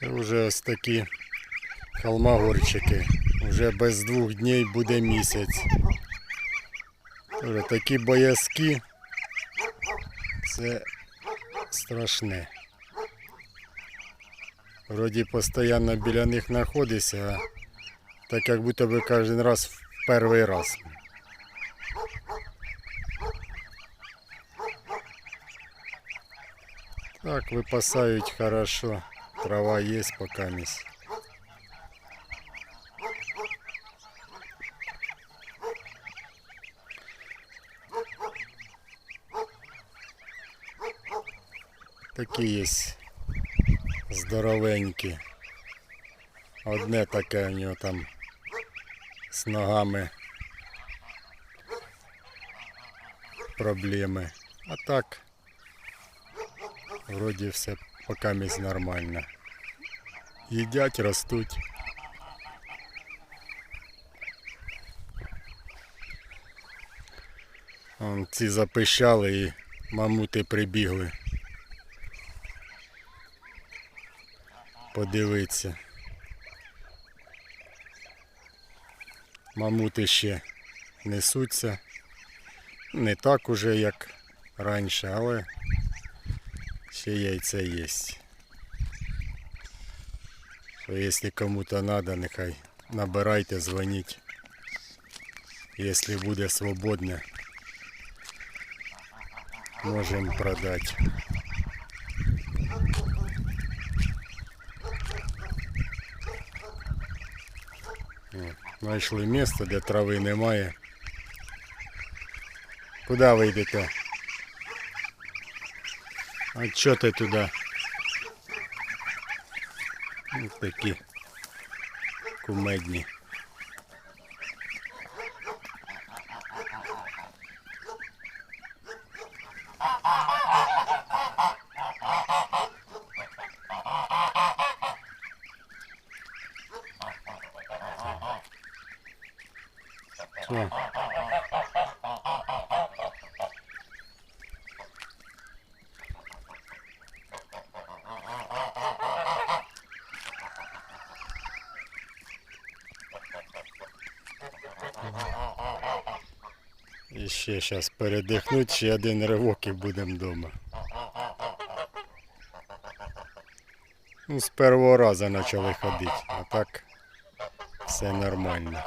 Це вже ось такі холмогорчики. Вже без двох днів буде місяць. Вже такі боязки. Це страшне. Вроді постійно біля них знаходишся, а так як будто би кожен раз в перший раз. Так, випасають хорошо. Трава є пока місць. Такі є здоровенькі. Одне таке у нього там з ногами проблеми. А так, вроді все поки місць нормально. Їдять, ростуть. Вон ці запищали і мамути прибігли. Подивитися. Мамути ще несуться. Не так уже, як раніше, але ще яйця є. Що якщо кому-то треба, нехай набирайте, дзвоніть. Якщо буде свободне, можемо продати. О, Знайшли місце, де трави немає. Куди ви йдете? А чё ты туда? Вот такі кумедні. Все. І ще зараз передихнуть, ще один ривок і будемо вдома. Ну, з першого разу почали ходити, а так все нормально.